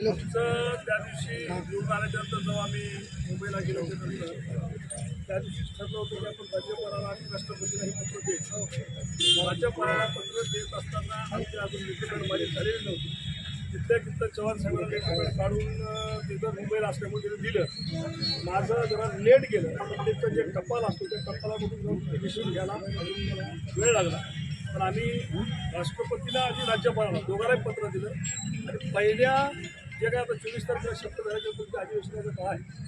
आमचं त्या दिवशी निवडून आल्याच्यानंतर जेव्हा आम्ही मुंबईला गेलो होतो त्या दिवशी ठरलं होतं की आपण राज्यपालाला आणि राष्ट्रपतीला हे पत्र द्यायचं. राज्यपालाला पत्र देत असताना आमची अजून लेखीकरण माझी झालेली नव्हती. तिथल्या तिथल्या चव्हाण साहेबांना लेखीकरण काढून तिथं मुंबईला असल्यामुळे तिथे दिलं. माझं जरा लेट गेलं. पण जे टप्पाल असतो त्या टप्पालामधून जाऊन मिसळून घ्यायला वेळ लागला. पण आम्ही राष्ट्रपतीला आणि राज्यपालाला दोघांनाही पत्र दिलं. आणि पहिल्या जे काय आता चोवीस तारखेला शब्द झाल्याच्या तुमच्या अधिवेशनाचा काळ आहे.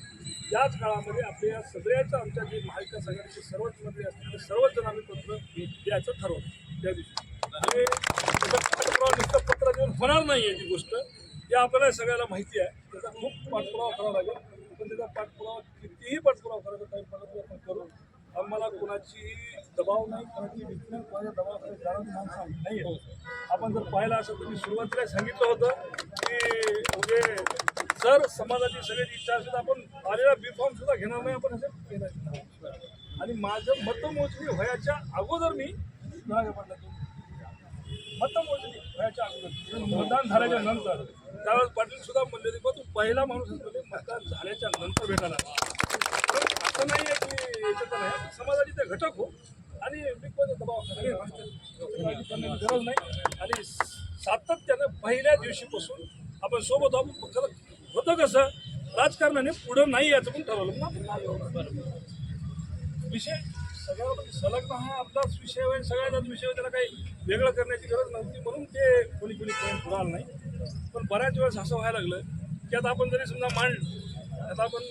याच काळामध्ये आपल्या या सगळ्याचं आमच्या जे महाविकास आघाडीचे सर्वच मंत्री असतील सर्वच जण आम्ही पत्र द्यायचं ठरवलं त्या दिवशी. आणि पाठपुरावा नुसतं पत्र देऊन होणार नाही आहे ती गोष्ट. हे आपल्याला सगळ्याला माहिती आहे. त्याचा खूप पाठपुरावा करावा लागेल. पण त्याचा पाठपुरावा कितीही पाठपुरावा करायचा काही प्रयत्न आपण करू. आम्हाला कोणाची दबाव नाही कोणाची भीती नाही कोणाच्या दबावाखाली जाणारी माणसं नाही आहे. आपण जर पाहिलं असेल तर मी सुरुवातीला सांगितलं होतं म्हणजे जर समाजाची सगळ्याची इच्छा असेल तर आपण आलेला बी फॉर्म सुद्धा घेणार नाही आपण असं आणि माझं मतमोजणी व्हायच्या अगोदर मी मतमोजणी व्हायच्या अगोदर मतदान झाल्याच्यानंतर त्यावेळेस पाटील सुद्धा म्हणले की तू पहिला माणूस असतो मतदान झाल्याच्यानंतर भेटायला असं नाही आहे की याच्यात नाही समाजाचे ते घटक हो आणि मी दबाव गरज नाही आणि सातत्यानं पहिल्या दिवशीपासून आपण सोबत आपण खरं होतं कसं? राजकारणाने पुढं नाही याचं पण ठरवलं. ना आपण. विषय सगळ्या संलग्न हा आपलाच विषय आहे सगळ्याचाच विषय त्याला काही वेगळं करण्याची गरज नव्हती म्हणून ते कोणी कोणी पॉईंट पुढे आलं नाही. पण बऱ्याच वेळेस असं व्हायला लागलं की आता आपण जरी समजा मांड आता आपण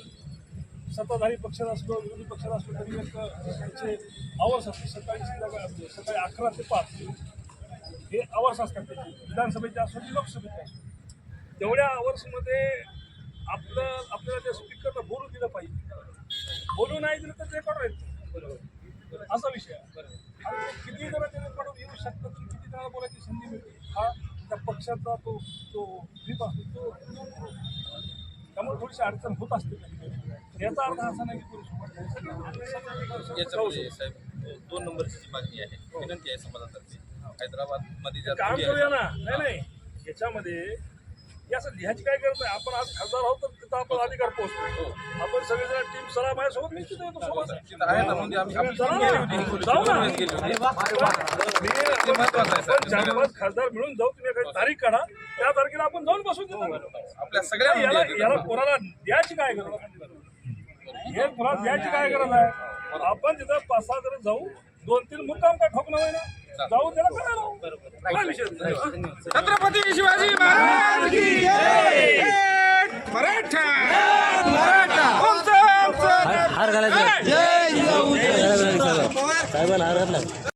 सत्ताधारी पक्षात असलो विरोधी पक्षात असलो तरी एक त्यांचे आवर्स असते. सकाळी संध्याकाळी असतो. सकाळी अकरा ते पाच. हे आवर्स असतात त्याचे. विधानसभेचे असो की लोकसभेचे असो. तेवढ्या आवर्समध्ये आपलं आपल्याला त्या स्पीकरला बोलू दिलं पाहिजे. बोलू नाही दिलं तर रेकॉर्ड राहील असा विषय आहे. आणि किती जण ते रेकॉर्ड येऊ शकतात किती जणांना बोलायची संधी मिळते हा त्या पक्षाचा तो तो असतो तो त्यामुळे थोडीशी अडचण होत असते. याचा अर्थ असा नाही की याच्यामध्ये साहेब दोन नंबरची जी मागणी आहे विनंती आहे समाजातर्फे. हैदराबादमध्ये काम करूया ना. नाही नाही. याच्यामध्ये हे असं लिहायची काय गरज नाही. आपण आज खासदार आहोत तर तिथं आपण अधिकार पोहोचतो आपण सगळेजण टीम सला माझ्यासोबत मी तिथे येतो सोबत. आहे म्हणजे जाऊ ना. दोन वेळेस गेली होती. मी ते महत्वाचं आहे, आपण चार. पाच खासदार मिळून जाऊ तुम्ही काही तारीख काढा. त्या तारखेला आपण जाऊन बसून देतो. आपल्या सगळ्या याला आहेत याला. कोणाला द्यायची काय गरज आहे? हे कोणाला द्यायची काय गरज आहे आपण तिथं पाच सहा जण जाऊ. दोन तीन मुद्दाम काय ठोकणं होय ना जाऊ. छत्रपती शिवाजी महाराज की जय! मराठा. आमचं, आमचं. हार घालायचा. साहेबांना हार घातला.